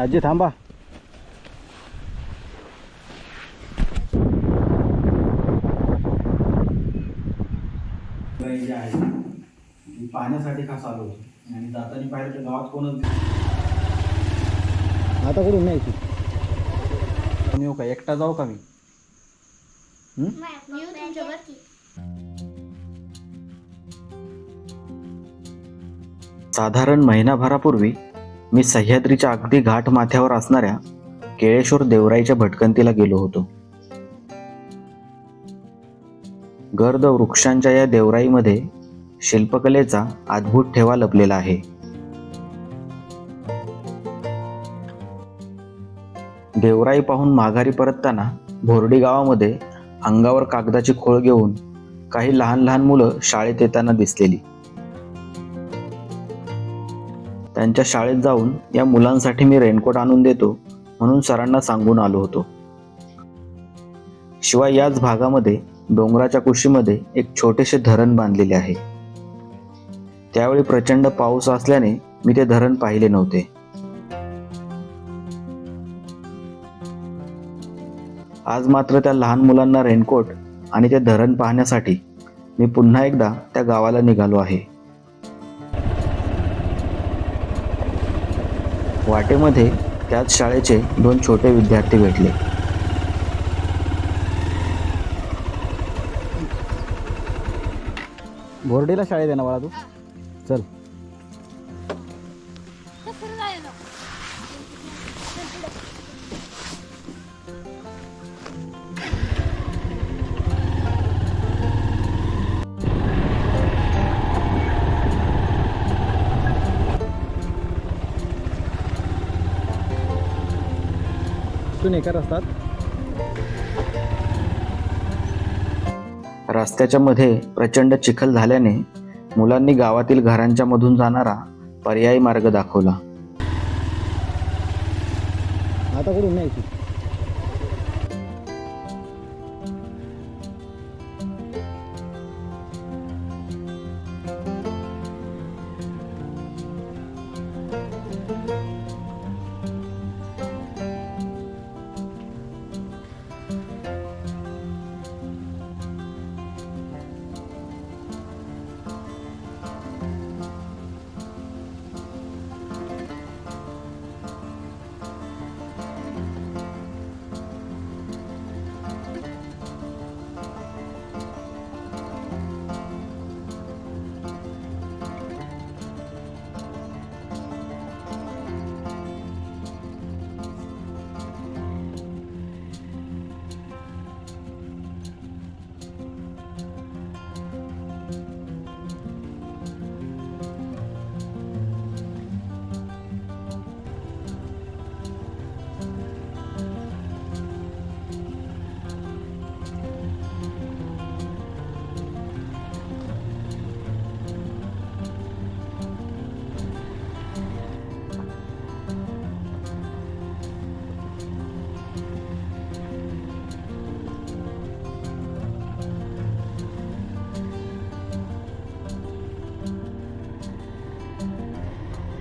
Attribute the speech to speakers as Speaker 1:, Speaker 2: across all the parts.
Speaker 1: आजी थांबा जी आहे ती पाहण्यासाठी खास आलो होतो? आणि जाताना पाहिलं तर गावात कोणच आता कुठून न्यायची? मी येऊ का? एकटा जाऊ का मी? हं?
Speaker 2: साधारण महिनाभरापूर्वी मी सह्याद्रीच्या अगदी घाट माथ्यावर असणाऱ्या केळेश्वर देवराईच्या भटकंतीला गेलो होतो. गर्द वृक्षांच्या या देवराईमध्ये शिल्पकलेचा अद्भुत ठेवा लपलेला आहे. देवराई पाहून माघारी परतताना भोरडी गावामध्ये अंगावर कागदाची खोळ घेऊन काही लहान लहान मुलं शाळेत येताना दिसलेली. त्यांच्या शाळेत जाऊन या मुलांसाठी मी रेनकोट आणून देतो म्हणून सरांना सांगून आलो होतो. शिवाय याच भागामध्ये डोंगराच्या कुशीमध्ये एक छोटेसे धरण बांधलेले आहे. त्यावेळी प्रचंड पाऊस असल्याने मी ते धरण पाहिले नव्हते. आज मात्र त्या लहान मुलांना रेनकोट आणि ते धरण पाहण्यासाठी मी पुन्हा एकदा त्या गावाला निघालो आहे. वाटेमध्ये त्याच शाळेचे दोन छोटे विद्यार्थी भेटले.
Speaker 1: बोर्डीला शाळेत आहे ना बाळा तू? चल. तू नाही का रस्तात
Speaker 2: रस्त्याच्या मध्ये प्रचंड चिखल झाल्याने मुलांनी गावातील घरांच्या मधून जाणारा पर्यायी मार्ग दाखवला.
Speaker 1: आता कुठून न्यायची?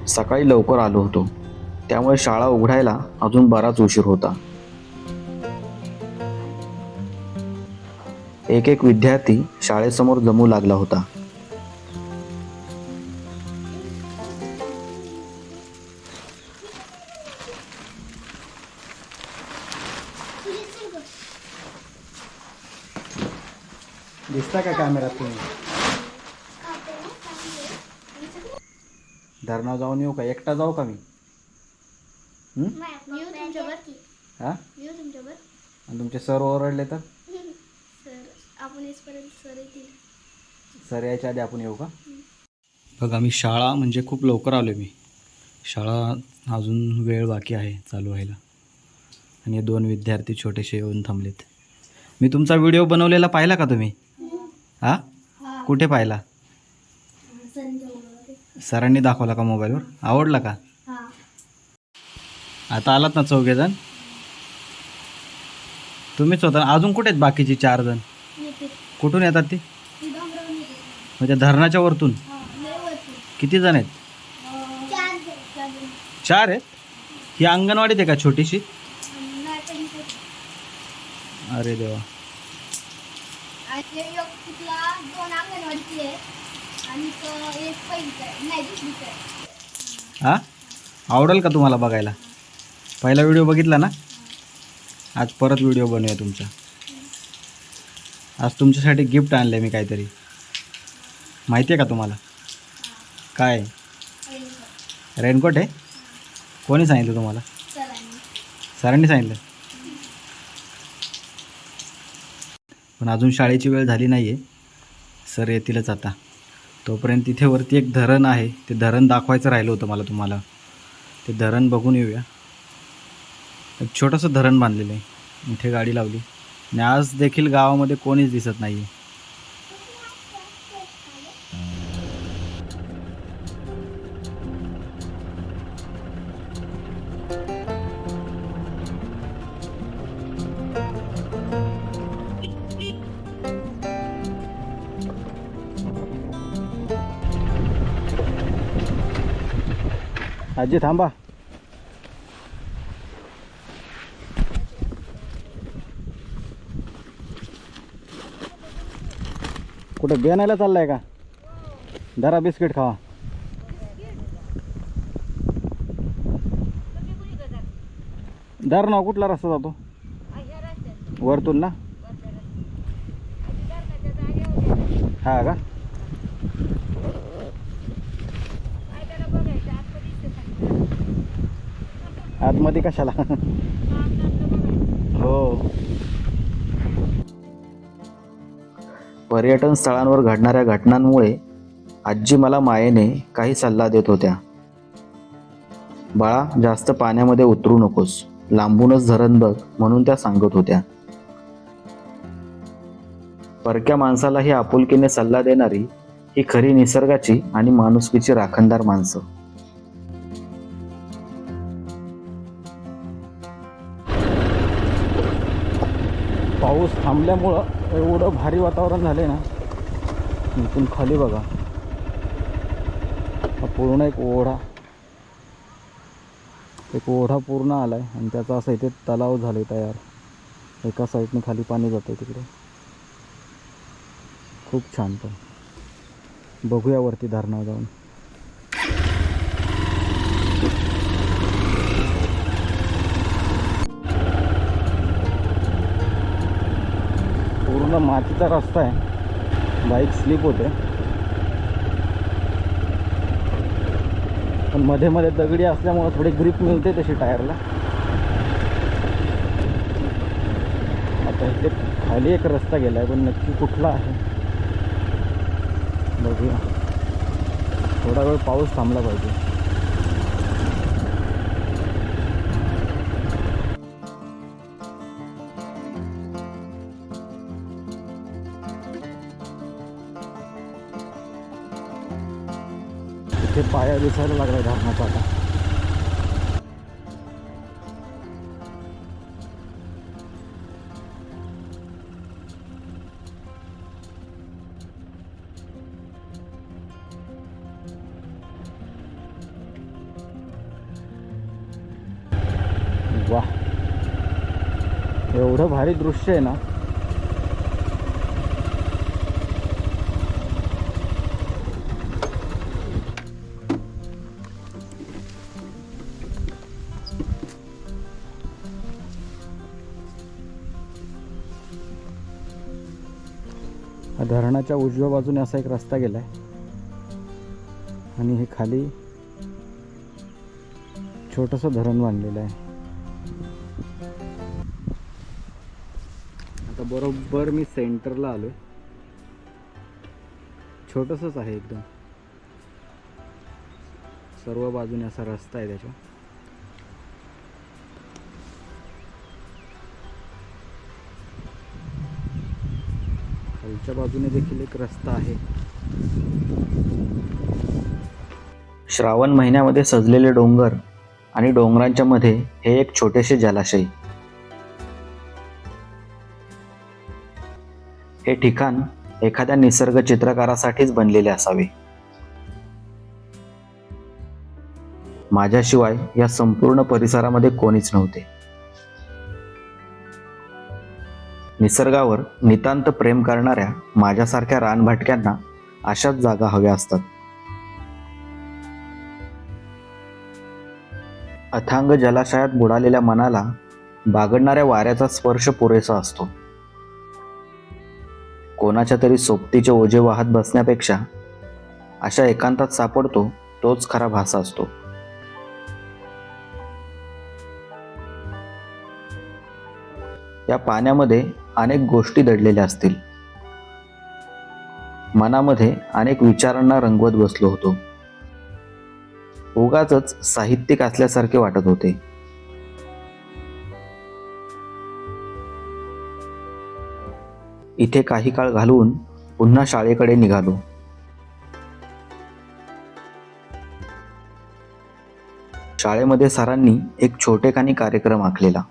Speaker 2: सकाळी लवकर आलो होतो. त्यामुळे शाळा उघडायला अजून बराच उशीर होता. एक एक विद्यार्थी शाळेसमोर जमू लागला होता.
Speaker 1: दिसता का कॅमेऱ्यात तुम्ही? धरणावर जाऊन येऊ का? एकटा जाऊ का मी? हं?
Speaker 3: मी येऊ तुमच्यावर
Speaker 1: हा?
Speaker 3: येऊ तुमच्यावर
Speaker 1: आणि तुमचे सर ओरडले तर?
Speaker 3: सर आपण येसपर्यंत सर येतील.
Speaker 1: सर यायच्या आधी आपण येऊ का? बघा मी शाळा म्हणजे खूप लवकर आलो मी. शाळा अजून वेळ बाकी आहे चालू व्हायला. आणि हे दोन विद्यार्थी छोटेसे येऊन थांबलेत. मी तुमचा व्हिडिओ बनवलेला पाहिला का तुम्ही? हा. कुठे पाहिला? सरांनी दाखवला का मोबाईलवर? आवडला का? आता आलात ना चौघेजण? तुम्हीच होता. अजून कुठे आहेत बाकीचे चार जण कुठून येतात ते? म्हणजे धरणाच्या वरतून? किती जण आहेत?
Speaker 3: चार
Speaker 1: आहेत?
Speaker 2: ही अंगणवाडीत आहे का छोटीशी. अरे देवा.
Speaker 3: आणि एक पहिलीच आहे नाही दुसरीच आहे
Speaker 2: हा? आवडेल का तुम्हाला बघायला? पहिला व्हिडिओ बघितला ना? आज परत व्हिडिओ बनवूया तुमचा. आज तुमच्यासाठी गिफ्ट आणलं मी काहीतरी. माहिती आहे का तुम्हाला? काय? रेनकोट आहे? कोणी सांगितलं तुम्हाला?
Speaker 3: सरांनी
Speaker 2: सांगितलं. पण अजून शाळेची वेळ झाली नाही आहे सर येतीलच आता. तोपर्यंत तिथे वरती एक धरण आहे. ते धरण दाखवायचं राहिलं होतं मला तुम्हाला. ते धरण बघून येऊया. एक छोटंसं धरण बांधलेलं आहे. इथे गाडी लावली. आणि आज देखील गावामध्ये कोणीच दिसत नाही आहे आजी थांबा कुठे बेनायला चाललाय का? धरा बिस्किट खावा. धर ना कुठला रस्ता जातो? वरतून ना? हा का? आतमध्ये कशाला? हो.
Speaker 4: पर्यटन स्थळांवर घडणाऱ्या घटनांमुळे आजी मला मायेने काही सल्ला देत होत्या. बाळा जास्त पाण्यामध्ये उतरू नकोस. लांबूनच धरण बघ म्हणून त्या सांगत होत्या. परक्या माणसालाही आपुलकीने सल्ला देणारी ही खरी निसर्गाची आणि माणुसकीची राखणदार माणसं.
Speaker 2: पाऊस थांबल्यामुळं एवढं भारी वातावरण झालं ना. इथून खाली बघा. हा पूर्ण एक ओढा. एक ओढा पूर्ण आला आहे आणि त्याचा असं इथे तलाव झाले तयार. एका साईडने खाली पाणी जातं आहे तिकडे. खूप छान पण. बघूया वरती धरणा जाऊन. पूर्ण मातीचा रस्ता आहे. बाईक स्लिप होते. पण मध्ये मध्ये दगडी असल्यामुळं थोडी ग्रीप मिळते तशी टायरला. आता इथे खाली एक रस्ता गेला आहे पण नक्की कुठला आहे? बघूया. थोडा वेळ पाऊस थांबला पाहिजे. इथे पाया दिसायला लागला धरणाचा आता. वा एवढं भारी दृश्य आहे ना. धरणाच्या उजव्या बाजूने असा एक रस्ता गेला आहे आणि हे खाली छोटंसं धरण बांधलेलं आहे. आता बरोबर मी सेंटरला आलोय. छोटंसंच आहे एकदम. सर्व बाजूने असा रस्ता आहे त्याच्या. खालच्या बाजूने देखील एक रस्ता आहे.
Speaker 4: श्रावण महिन्यामध्ये सजलेले डोंगर आणि डोंगरांच्या मध्ये हे एक छोटेसे जलाशय. हे ठिकाण एखाद्या निसर्ग चित्रकारासाठीच बनलेले असावे.
Speaker 2: माझ्याशिवाय या संपूर्ण परिसरामध्ये कोणीच नव्हते. निसर्गावर नितांत प्रेम करणाऱ्या माझ्यासारख्या रानभाटक्यांना अशाच जागा हव्या असतात. अथांग जलाशयात बुडालेल्या मनाला बागडणाऱ्या वाऱ्याचा स्पर्श पुरेसा असतो. कोणाच्या तरी सोबतीचे ओझे वाहत बसण्यापेक्षा अशा एकांतात सापडतो तोच खरा भासा असतो. या पाण्यामध्ये अनेक गोष्टी दडलेल्या असतील. मनामध्ये अनेक विचारांना रंगवत बसलो होतो. उगाच साहित्यिक असल्यासारखे वाटत होते. इथे काही काळ घालवून पुन्हा शाळेकडे निघालो. शाळेमध्ये सरांनी एक छोटेखानी कार्यक्रम आखलेला.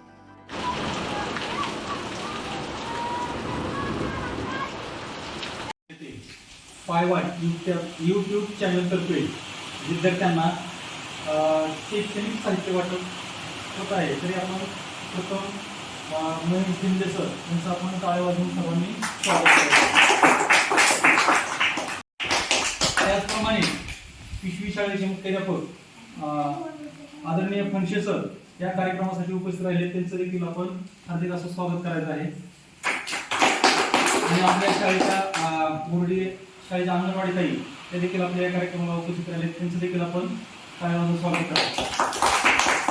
Speaker 1: यूट्यूब यूट्यूब चॅनलतर्फे विद्यार्थ्यांना शैक्षणिक साहित्य वाटप होत आहे. तरी आपण प्रथम महेश शिंदे सर यांचं आपण टाळे वाजवून सर्वांनी स्वागत त्याचप्रमाणे पिशवी शाळेचे मुख्याध्यापक आदरणीय फणशे सर या कार्यक्रमासाठी उपस्थित राहिले. त्यांचं देखील आपण हार्दिक असं स्वागत करायचं आहे. आणि आपल्या शाळेच्या बोर्डी शाळेच्या अंगणवाडीत ताई त्या देखील आपल्या या कार्यक्रमाला उपस्थित राहिले. त्यांचं देखील आपण काय स्वागत करतो.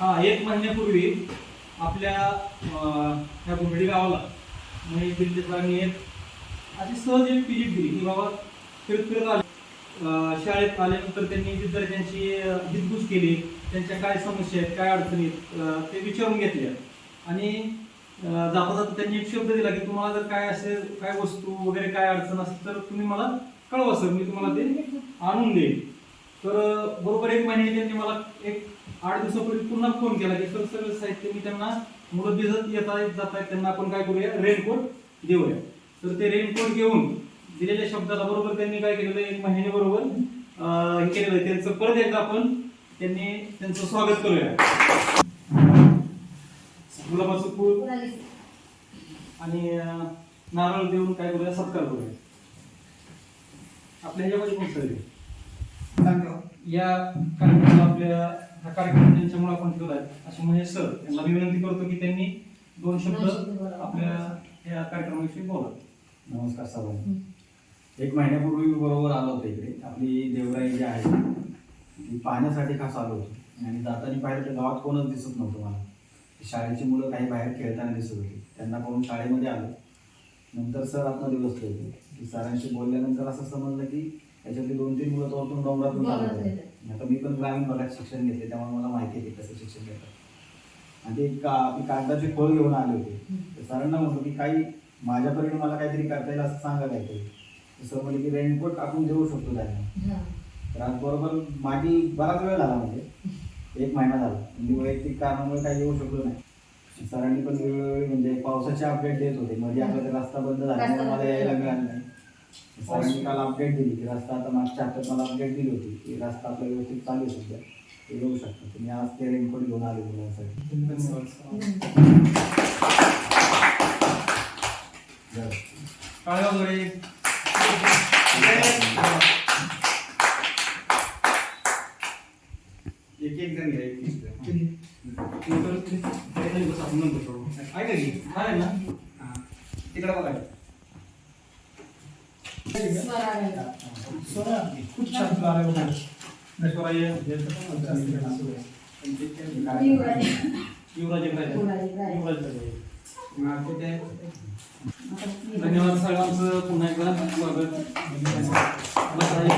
Speaker 1: हा एक महिन्यापूर्वी आपल्या अं, ह्या बोर्डी गावाला म्हणजे दिल्ली सरांनी एक अशी सहज एक विजिट दिली की बाबा फिरत फिरत आले. शाळेत आल्यानंतर त्यांनी विद्यार्थ्यांची अं, हितगुज केली. त्यांच्या काय समस्या आहेत काय अडचणी आहेत ते विचारून घेतल्या. आणि जाता जाता त्यांनी एक शब्द दिला की तुम्हाला जर काय असेल काय वस्तू वगैरे काय अडचण असेल तर तुम्ही मला कळवा सर. मी तुम्हाला ते आणून देईन. तर बरोबर एक महिन्याने त्यांनी मला एक आठ दिवसापूर्वी पुन्हा फोन केला की सर सगळं साहित्य मी त्यांना मुलं भिजत येत आहेत जात आहेत त्यांना आपण काय करूया? रेनकोट देऊया. तर ते रेनकोट घेऊन दिलेल्या शब्दाला बरोबर त्यांनी काय केलेलं एक महिने बरोबर अं, हे केलेलं त्यांचं परत एकदा आपण त्यांनी त्यांचं स्वागत करूया. गुलाबाचं फूल आणि नारळ देऊन काय करूया सत्कार करूया. आपल्या ह्याच्यामध्ये कोण सर या कार्यक्रमाला आपल्या हा कार्यक्रम ज्यांच्यामुळे आपण ठेवला आहे असे महेश सर यांना मी विनंती करतो की त्यांनी दोन शब्द आपल्या या कार्यक्रमाविषयी बोला.
Speaker 5: नमस्कार सर्वांनी एक महिन्यापूर्वी मी बरोबर आलो होतो इकडे. आपली देवराई जी आहे ती पाहण्यासाठी खास आलो होतो. आणि जाताना पाहिलं तर गावात कोणच दिसत नव्हतं मला. शाळेची मुलं काही बाहेर खेळताना दिसत होती. त्यांना पाहून शाळेमध्ये आलो. नंतर सर आतमध्ये बसले होते. की सरांशी बोलल्यानंतर असं समजलं की त्याच्यातली दोन तीन मुलं तोडून डोंगरातून आता मी पण ग्रामीण भागात शिक्षण घेतले त्यामुळे मला माहिती आहे की कसं शिक्षण घेतात. आणि ते का आपली कागदाची खोळ घेऊन आले होते. सरांना म्हटलं की काही माझ्यापर्यंत मला काहीतरी करता येईल असं सांगा काहीतरी. तर सर म्हणजे की रेनकोट टाकून देऊ शकतो त्यांना तर आज बरोबर माझी बराच वेळ झाला म्हणजे. एक महिना झाला. म्हणजे वैयक्तिक कारणामुळे काही येऊ शकलो नाही. सरांनी पण वेळोवेळी म्हणजे पावसाचे अपडेट देत होते. मध्ये आपला ते रस्ता बंद झाल्यामुळे मला यायला मिळालं नाही. सरांनी काल अपडेट दिली. की रस्ता आता मागच्या हप्त्यात मला अपडेट दिली होती. की रस्ता आपला व्यवस्थित चालू सध्या. ते येऊ शकतं. तुम्ही आज ते रेनकोट घेऊन आले मुलांसाठी.
Speaker 1: काळ्या वगैरे एक एक जण घ्या एक नंतर सोडू. ऐका की आहे ना. तिकडे बघा खूप छान. स्वराज्य, युवराज एक राहिला. युवराज. हा, ते ते- धन्यवाद सगळ्यांचं. पुन्हा एकदा स्वागत.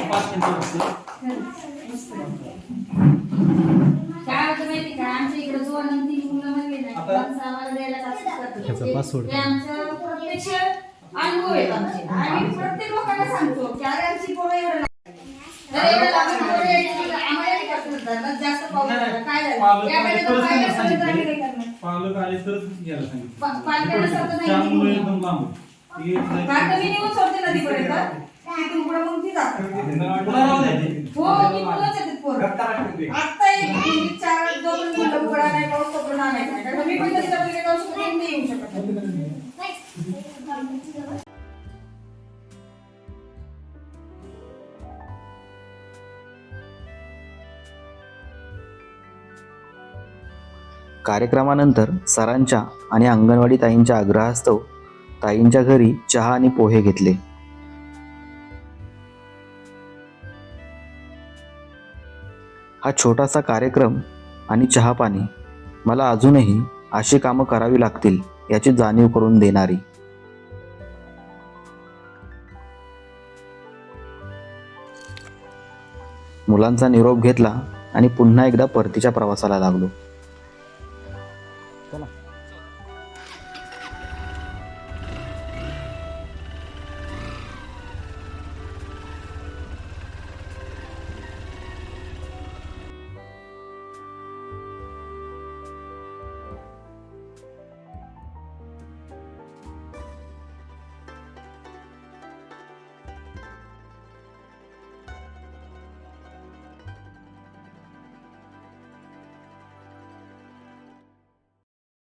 Speaker 1: पाच मिनिटं असतं
Speaker 6: काय होतं माहिती का? आमच्या इकडे जो अनंती मुलं म्हणले ना
Speaker 1: आता-
Speaker 6: माणसं आम्हाला द्यायला असंच करतात.
Speaker 1: ह्याचा
Speaker 6: ते-
Speaker 1: password.
Speaker 6: ते आमचं प्रत्यक्ष अनुभव आहेत आमचे. आम्ही प्रत्येक लोकांना सांगतो की अरे आमची पोरं एवढं नाही. तर एवढं लांबून पोरं यायची, आम्हाला नाही करत धरणात जास्त पाऊस
Speaker 1: नाही. नाही.
Speaker 6: काय झालं
Speaker 1: सांगितलं.
Speaker 6: करणार?
Speaker 7: पालक आले तरच घ्यायला सांगितलं
Speaker 6: पा-
Speaker 7: एकदम लांब एक जायची-
Speaker 6: मी सोडते नदीपर्यंत तिथून पुढे मग ती जातात
Speaker 7: पुन्हा राहू द्या ते.
Speaker 6: हो मी मुलंच येतात पोरं आता एक म्हणजे चार जोपर्यंत म्हटलं उघडा नाही पाऊस तोपर्यंत आणायचं नाही कारण मी पण कधी तपलेले जाऊ शकत नाही, नाही येऊ शकत
Speaker 3: नाही
Speaker 2: कार्यक्रमानंतर सरांच्या आणि अंगणवाडी ताईंच्या आग्रहास्तव ताईंच्या घरी चहा आणि पोहे घेतले. हा छोटासा कार्यक्रम आणि चहापाणी मला अजूनही अशी कामं करावी लागतील याची जाणीव करून देणारी. मुलांचा निरोप घेतला आणि पुन्हा एकदा परतीच्या प्रवासाला लागलो.